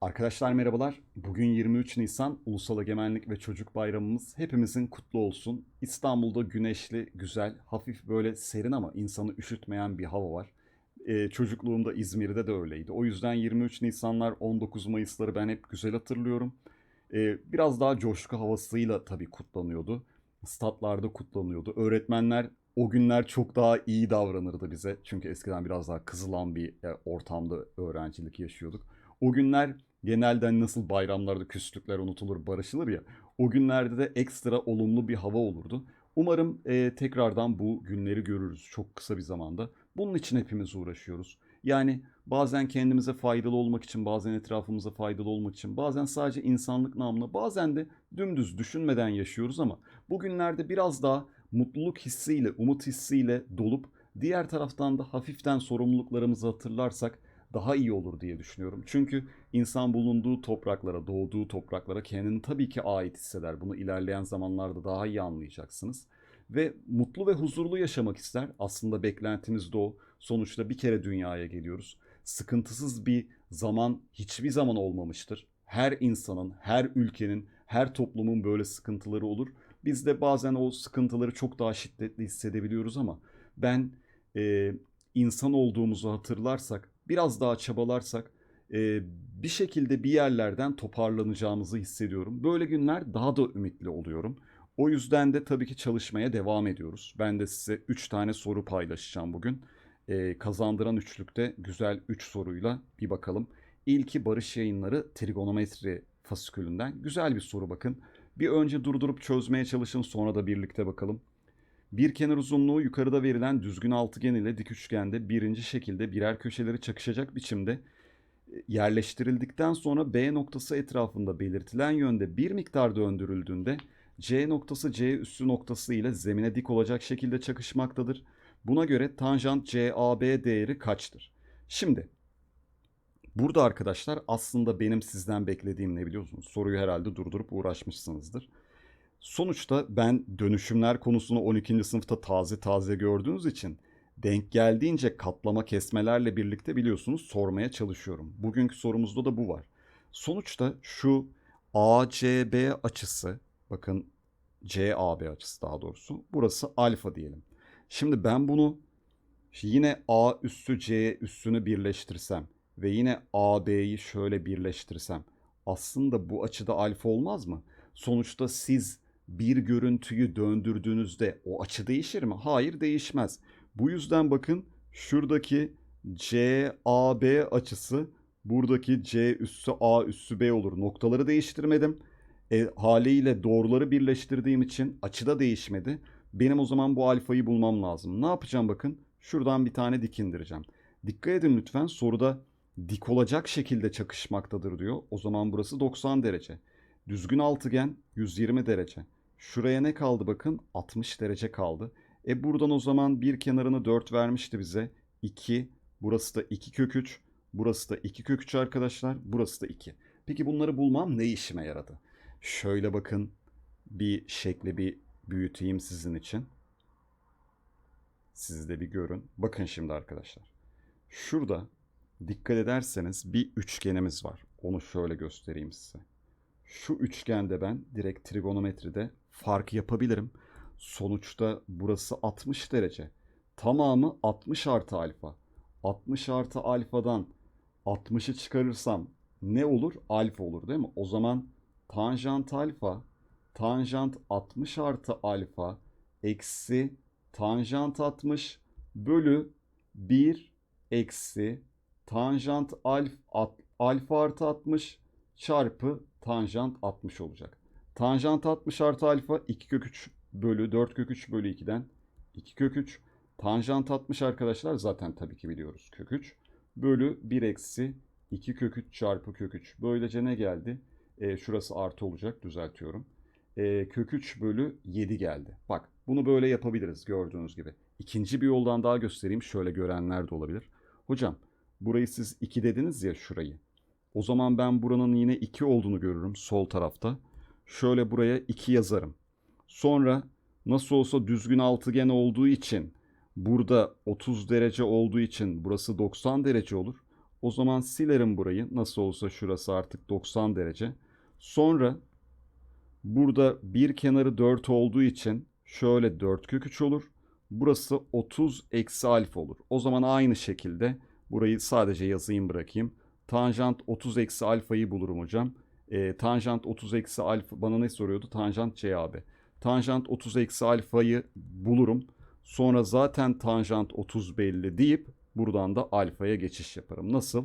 Arkadaşlar merhabalar. Bugün 23 Nisan Ulusal Egemenlik ve Çocuk Bayramımız hepimizin kutlu olsun. İstanbul'da güneşli, güzel, hafif böyle serin ama insanı üşütmeyen bir hava var. Ee, çocukluğumda İzmir'de de öyleydi. O yüzden 23 Nisanlar, 19 Mayıs'ları ben hep güzel hatırlıyorum. Ee, biraz daha coşku havasıyla tabii kutlanıyordu. Statlarda kutlanıyordu. Öğretmenler o günler çok daha iyi davranırdı bize. Çünkü eskiden biraz daha kızılan bir e, ortamda öğrencilik yaşıyorduk. O günler genelde hani nasıl bayramlarda küslükler unutulur, barışılır ya. O günlerde de ekstra olumlu bir hava olurdu. Umarım e, tekrardan bu günleri görürüz çok kısa bir zamanda. Bunun için hepimiz uğraşıyoruz. Yani bazen kendimize faydalı olmak için, bazen etrafımıza faydalı olmak için, bazen sadece insanlık namına, bazen de dümdüz düşünmeden yaşıyoruz ama bugünlerde biraz daha mutluluk hissiyle, umut hissiyle dolup diğer taraftan da hafiften sorumluluklarımızı hatırlarsak daha iyi olur diye düşünüyorum. Çünkü insan bulunduğu topraklara, doğduğu topraklara kendini tabii ki ait hisseder. Bunu ilerleyen zamanlarda daha iyi anlayacaksınız. Ve mutlu ve huzurlu yaşamak ister. Aslında beklentimiz de o. Sonuçta bir kere dünyaya geliyoruz. Sıkıntısız bir zaman hiçbir zaman olmamıştır. Her insanın, her ülkenin, her toplumun böyle sıkıntıları olur. Biz de bazen o sıkıntıları çok daha şiddetli hissedebiliyoruz ama ben e, insan olduğumuzu hatırlarsak, biraz daha çabalarsak e, bir şekilde bir yerlerden toparlanacağımızı hissediyorum. Böyle günler daha da ümitli oluyorum. O yüzden de tabii ki çalışmaya devam ediyoruz. Ben de size 3 tane soru paylaşacağım bugün. E, kazandıran üçlükte güzel 3 soruyla bir bakalım. İlki Barış Yayınları Trigonometri fasikülünden. Güzel bir soru bakın. Bir önce durdurup çözmeye çalışın sonra da birlikte bakalım. Bir kenar uzunluğu yukarıda verilen düzgün altıgen ile dik üçgende birinci şekilde birer köşeleri çakışacak biçimde e, yerleştirildikten sonra B noktası etrafında belirtilen yönde bir miktar döndürüldüğünde C noktası C üssü noktası ile zemine dik olacak şekilde çakışmaktadır. Buna göre tanjant CAB değeri kaçtır? Şimdi burada arkadaşlar aslında benim sizden beklediğim ne biliyorsunuz? Soruyu herhalde durdurup uğraşmışsınızdır. Sonuçta ben dönüşümler konusunu 12. sınıfta taze taze gördüğünüz için denk geldiğince katlama kesmelerle birlikte biliyorsunuz sormaya çalışıyorum. Bugünkü sorumuzda da bu var. Sonuçta şu ACB açısı bakın CAB açısı daha doğrusu burası alfa diyelim. Şimdi ben bunu yine A üssü C üssünü birleştirsem ve yine AB'yi şöyle birleştirsem aslında bu açıda alfa olmaz mı? Sonuçta siz bir görüntüyü döndürdüğünüzde o açı değişir mi? Hayır değişmez. Bu yüzden bakın şuradaki CAB açısı buradaki C üssü A üssü B olur. Noktaları değiştirmedim. E, haliyle doğruları birleştirdiğim için açı da değişmedi. Benim o zaman bu alfayı bulmam lazım. Ne yapacağım bakın? Şuradan bir tane dik indireceğim. Dikkat edin lütfen soruda dik olacak şekilde çakışmaktadır diyor. O zaman burası 90 derece. Düzgün altıgen 120 derece. Şuraya ne kaldı bakın? 60 derece kaldı. E buradan o zaman bir kenarını 4 vermişti bize. 2. Burası da 2 kök 3. Burası da 2 kök 3 arkadaşlar. Burası da 2. Peki bunları bulmam ne işime yaradı? Şöyle bakın bir şekli bir büyüteyim sizin için. Siz de bir görün. Bakın şimdi arkadaşlar. Şurada dikkat ederseniz bir üçgenimiz var. Onu şöyle göstereyim size. Şu üçgende ben direkt trigonometride fark yapabilirim. Sonuçta burası 60 derece. Tamamı 60 artı alfa. 60 artı alfadan 60'ı çıkarırsam ne olur? Alfa olur değil mi? O zaman tanjant alfa tanjant 60 artı alfa eksi tanjant 60 bölü 1 eksi tanjant alfa, alfa artı 60 çarpı tanjant 60 olacak. Tanjant 60 artı alfa 2 kök 3 bölü 4 kök 3 bölü 2'den 2 kök 3. Tanjant 60 arkadaşlar zaten tabii ki biliyoruz kök 3. Bölü 1 eksi 2 kök 3 çarpı kök 3. Böylece ne geldi? E, şurası artı olacak düzeltiyorum. E, kök 3 bölü 7 geldi. Bak bunu böyle yapabiliriz gördüğünüz gibi. İkinci bir yoldan daha göstereyim. Şöyle görenler de olabilir. Hocam burayı siz 2 dediniz ya şurayı. O zaman ben buranın yine 2 olduğunu görürüm sol tarafta. Şöyle buraya 2 yazarım. Sonra nasıl olsa düzgün altıgen olduğu için burada 30 derece olduğu için burası 90 derece olur. O zaman silerim burayı. Nasıl olsa şurası artık 90 derece. Sonra burada bir kenarı 4 olduğu için şöyle 4 kök 3 olur. Burası 30 eksi alfa olur. O zaman aynı şekilde burayı sadece yazayım bırakayım. Tanjant 30 eksi alfayı bulurum hocam. E, tanjant 30 eksi alfa bana ne soruyordu? Tanjant CAB. Tanjant 30 eksi alfayı bulurum. Sonra zaten tanjant 30 belli deyip buradan da alfaya geçiş yaparım. Nasıl?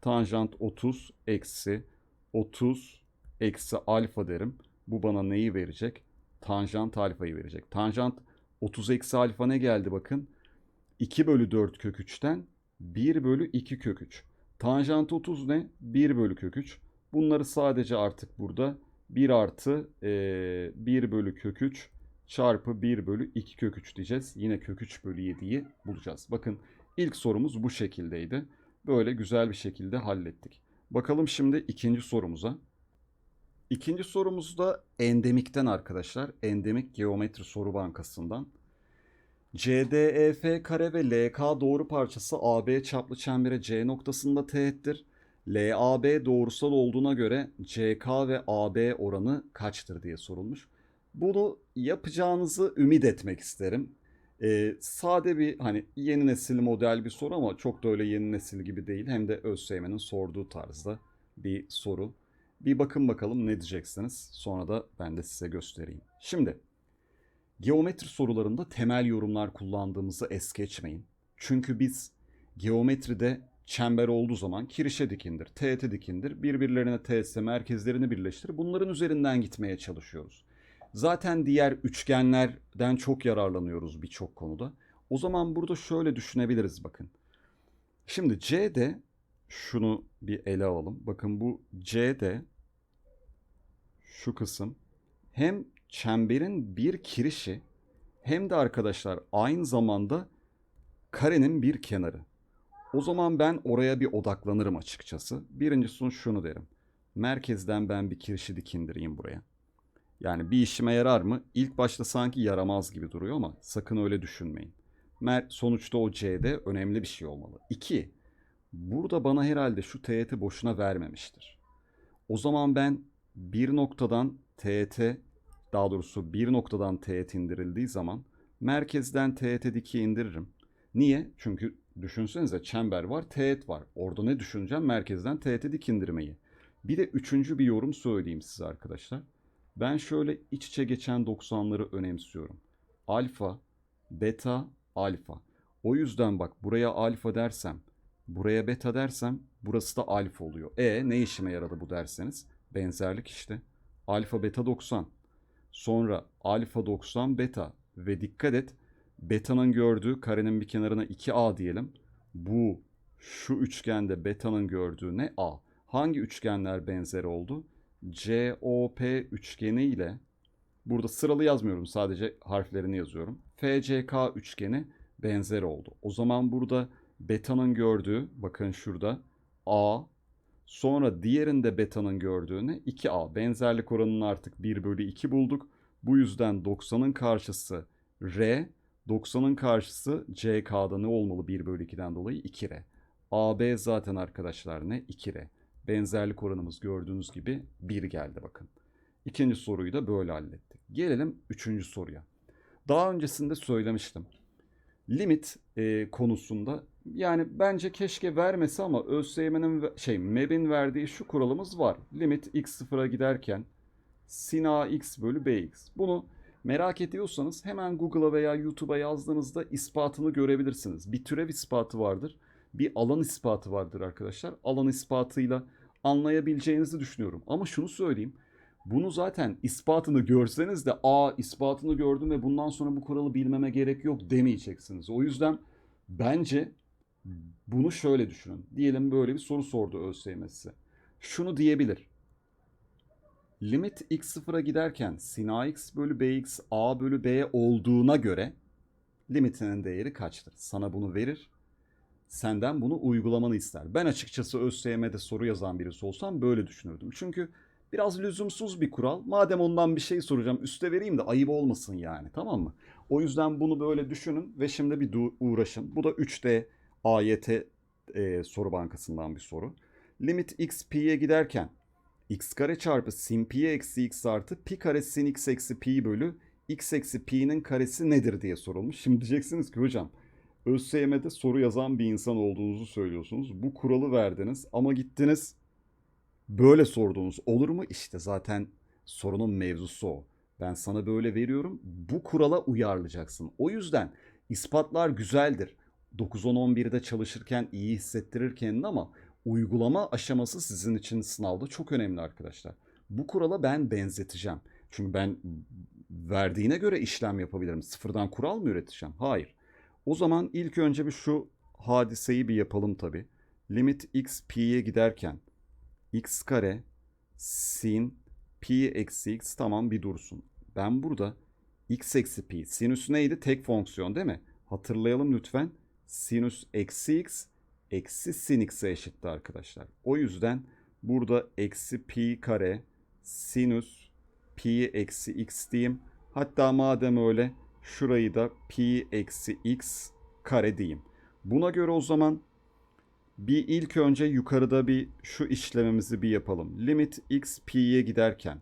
Tanjant 30 eksi 30 eksi alfa derim. Bu bana neyi verecek? Tanjant alfayı verecek. Tanjant 30 eksi alfa ne geldi bakın. 2 bölü 4 kök 3'ten 1 bölü 2 kök 3. Tanjant 30 ne? 1 bölü kök 3. Bunları sadece artık burada 1 artı e, 1 bölü kök 3 çarpı 1 bölü 2 kök 3 diyeceğiz. Yine kök 3 bölü 7'yi bulacağız. Bakın ilk sorumuz bu şekildeydi. Böyle güzel bir şekilde hallettik. Bakalım şimdi ikinci sorumuza. İkinci sorumuz da endemikten arkadaşlar. Endemik geometri soru bankasından. CDEF kare ve LK doğru parçası AB çaplı çembere C noktasında teğettir. LAB doğrusal olduğuna göre CK ve AB oranı kaçtır diye sorulmuş. Bunu yapacağınızı ümit etmek isterim. Ee, sade bir hani yeni nesil model bir soru ama çok da öyle yeni nesil gibi değil. Hem de ÖSYM'nin sorduğu tarzda bir soru. Bir bakın bakalım ne diyeceksiniz. Sonra da ben de size göstereyim. Şimdi geometri sorularında temel yorumlar kullandığımızı es geçmeyin. Çünkü biz geometride çember olduğu zaman kirişe dikindir, teğete dikindir, birbirlerine teğetse merkezlerini birleştir. Bunların üzerinden gitmeye çalışıyoruz. Zaten diğer üçgenlerden çok yararlanıyoruz birçok konuda. O zaman burada şöyle düşünebiliriz bakın. Şimdi CD şunu bir ele alalım. Bakın bu CD şu kısım hem çemberin bir kirişi hem de arkadaşlar aynı zamanda karenin bir kenarı. O zaman ben oraya bir odaklanırım açıkçası. Birincisi şunu derim. Merkezden ben bir kirişi dikindireyim buraya. Yani bir işime yarar mı? İlk başta sanki yaramaz gibi duruyor ama sakın öyle düşünmeyin. Mer sonuçta o C'de önemli bir şey olmalı. İki, burada bana herhalde şu teğeti boşuna vermemiştir. O zaman ben bir noktadan teğet, daha doğrusu bir noktadan teğet indirildiği zaman merkezden teğete diki indiririm. Niye? Çünkü düşünsenize çember var, teğet var. Orada ne düşüneceğim? Merkezden teğete dik indirmeyi. Bir de üçüncü bir yorum söyleyeyim size arkadaşlar. Ben şöyle iç içe geçen 90'ları önemsiyorum. Alfa, beta, alfa. O yüzden bak buraya alfa dersem, buraya beta dersem burası da alfa oluyor. E ne işime yaradı bu derseniz? Benzerlik işte. Alfa beta 90. Sonra alfa 90 beta ve dikkat et beta'nın gördüğü karenin bir kenarına 2a diyelim. Bu şu üçgende beta'nın gördüğü ne a. Hangi üçgenler benzer oldu? COP üçgeni ile burada sıralı yazmıyorum sadece harflerini yazıyorum. FCK üçgeni benzer oldu. O zaman burada beta'nın gördüğü bakın şurada A sonra diğerinde beta'nın gördüğüne 2A. Benzerlik oranının artık 1 bölü 2 bulduk. Bu yüzden 90'ın karşısı R 90'ın karşısı CK'da ne olmalı 1 bölü 2'den dolayı 2R. AB zaten arkadaşlar ne? 2R. Benzerlik oranımız gördüğünüz gibi 1 geldi bakın. İkinci soruyu da böyle hallettik. Gelelim üçüncü soruya. Daha öncesinde söylemiştim. Limit e, konusunda yani bence keşke vermesi ama ÖSYM'nin şey MEB'in verdiği şu kuralımız var. Limit x sıfıra giderken sin ax bölü bx. Bunu merak ediyorsanız hemen Google'a veya YouTube'a yazdığınızda ispatını görebilirsiniz. Bir türev ispatı vardır bir alan ispatı vardır arkadaşlar. Alan ispatıyla anlayabileceğinizi düşünüyorum. Ama şunu söyleyeyim. Bunu zaten ispatını görseniz de a ispatını gördüm ve bundan sonra bu kuralı bilmeme gerek yok demeyeceksiniz. O yüzden bence bunu şöyle düşünün. Diyelim böyle bir soru sordu ÖSYM. Şunu diyebilir. Limit x sıfıra giderken sin ax bölü bx a bölü b olduğuna göre limitinin değeri kaçtır? Sana bunu verir senden bunu uygulamanı ister. Ben açıkçası ÖSYM'de soru yazan birisi olsam böyle düşünürdüm. Çünkü biraz lüzumsuz bir kural. Madem ondan bir şey soracağım üste vereyim de ayıp olmasın yani tamam mı? O yüzden bunu böyle düşünün ve şimdi bir uğraşın. Bu da 3D AYT e, soru bankasından bir soru. Limit x pi'ye giderken x kare çarpı sin pi eksi x artı pi kare sin x eksi pi bölü x eksi pi'nin karesi nedir diye sorulmuş. Şimdi diyeceksiniz ki hocam ÖSYM'de soru yazan bir insan olduğunuzu söylüyorsunuz. Bu kuralı verdiniz ama gittiniz böyle sordunuz. Olur mu? İşte zaten sorunun mevzusu o. Ben sana böyle veriyorum. Bu kurala uyarlayacaksın. O yüzden ispatlar güzeldir. 9-10-11'de çalışırken iyi hissettirir kendini ama uygulama aşaması sizin için sınavda çok önemli arkadaşlar. Bu kurala ben benzeteceğim. Çünkü ben verdiğine göre işlem yapabilirim. Sıfırdan kural mı üreteceğim? Hayır. O zaman ilk önce bir şu hadiseyi bir yapalım tabi. Limit x pi'ye giderken x kare sin pi eksi x tamam bir dursun. Ben burada x eksi pi sinüs neydi? Tek fonksiyon değil mi? Hatırlayalım lütfen. Sinüs eksi x eksi sin x'e eşitti arkadaşlar. O yüzden burada eksi pi kare sinüs pi eksi x diyeyim. Hatta madem öyle şurayı da pi eksi x kare diyeyim. Buna göre o zaman bir ilk önce yukarıda bir şu işlemimizi bir yapalım. Limit x pi'ye giderken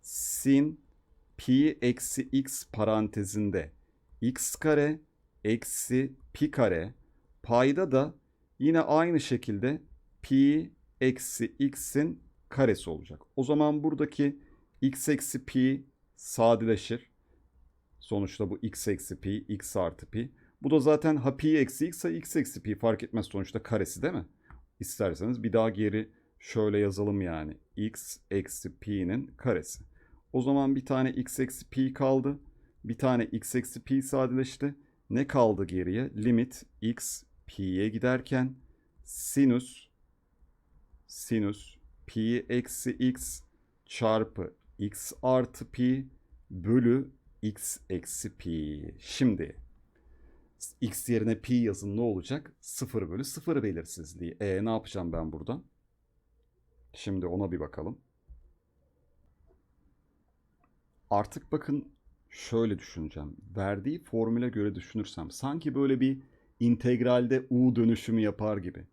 sin pi eksi x parantezinde x kare eksi pi kare payda da yine aynı şekilde pi eksi x'in karesi olacak. O zaman buradaki x eksi pi sadeleşir. Sonuçta bu x eksi pi, x artı pi. Bu da zaten ha pi eksi x ha x eksi pi fark etmez sonuçta karesi değil mi? İsterseniz bir daha geri şöyle yazalım yani. x eksi pi'nin karesi. O zaman bir tane x eksi pi kaldı. Bir tane x eksi pi sadeleşti. Ne kaldı geriye? Limit x pi'ye giderken sinüs sinüs pi eksi x çarpı x artı pi bölü x eksi pi. Şimdi x yerine pi yazın ne olacak? 0 bölü 0 belirsizliği. E ne yapacağım ben buradan? Şimdi ona bir bakalım. Artık bakın şöyle düşüneceğim. Verdiği formüle göre düşünürsem sanki böyle bir integralde u dönüşümü yapar gibi.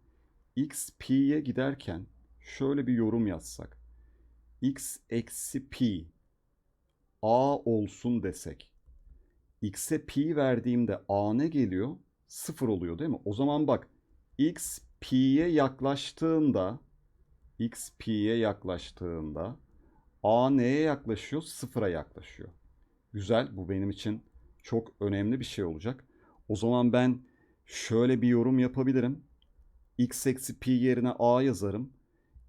x pi'ye giderken şöyle bir yorum yazsak. x eksi pi a olsun desek. x'e pi verdiğimde a ne geliyor? Sıfır oluyor değil mi? O zaman bak x pi'ye yaklaştığında x pi'ye yaklaştığında a neye yaklaşıyor? Sıfıra yaklaşıyor. Güzel bu benim için çok önemli bir şey olacak. O zaman ben şöyle bir yorum yapabilirim. x eksi pi yerine a yazarım.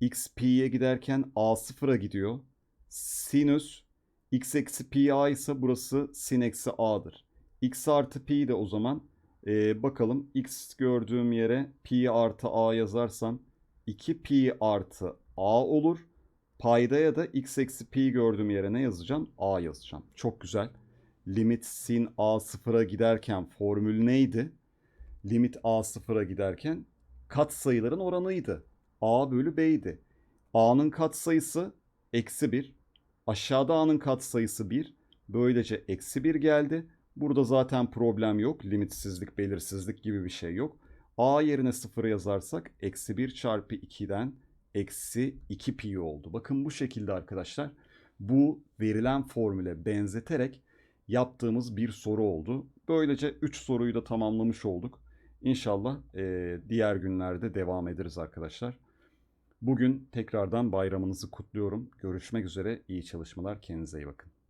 x pi'ye giderken a sıfıra gidiyor. Sinüs x eksi pi a ise burası sin eksi a'dır. x artı pi de o zaman e, bakalım x gördüğüm yere pi artı a yazarsam 2 pi artı a olur. Paydaya da x eksi pi gördüğüm yere ne yazacağım? a yazacağım. Çok güzel. Limit sin a sıfıra giderken formül neydi? Limit a sıfıra giderken kat sayıların oranıydı. a bölü b'ydi. a'nın kat sayısı eksi 1. Aşağıda a'nın katsayısı 1. Böylece eksi 1 geldi. Burada zaten problem yok. Limitsizlik, belirsizlik gibi bir şey yok. a yerine 0 yazarsak eksi 1 çarpı 2'den eksi 2 pi oldu. Bakın bu şekilde arkadaşlar. Bu verilen formüle benzeterek yaptığımız bir soru oldu. Böylece 3 soruyu da tamamlamış olduk. İnşallah e, diğer günlerde devam ederiz arkadaşlar. Bugün tekrardan bayramınızı kutluyorum. Görüşmek üzere. İyi çalışmalar. Kendinize iyi bakın.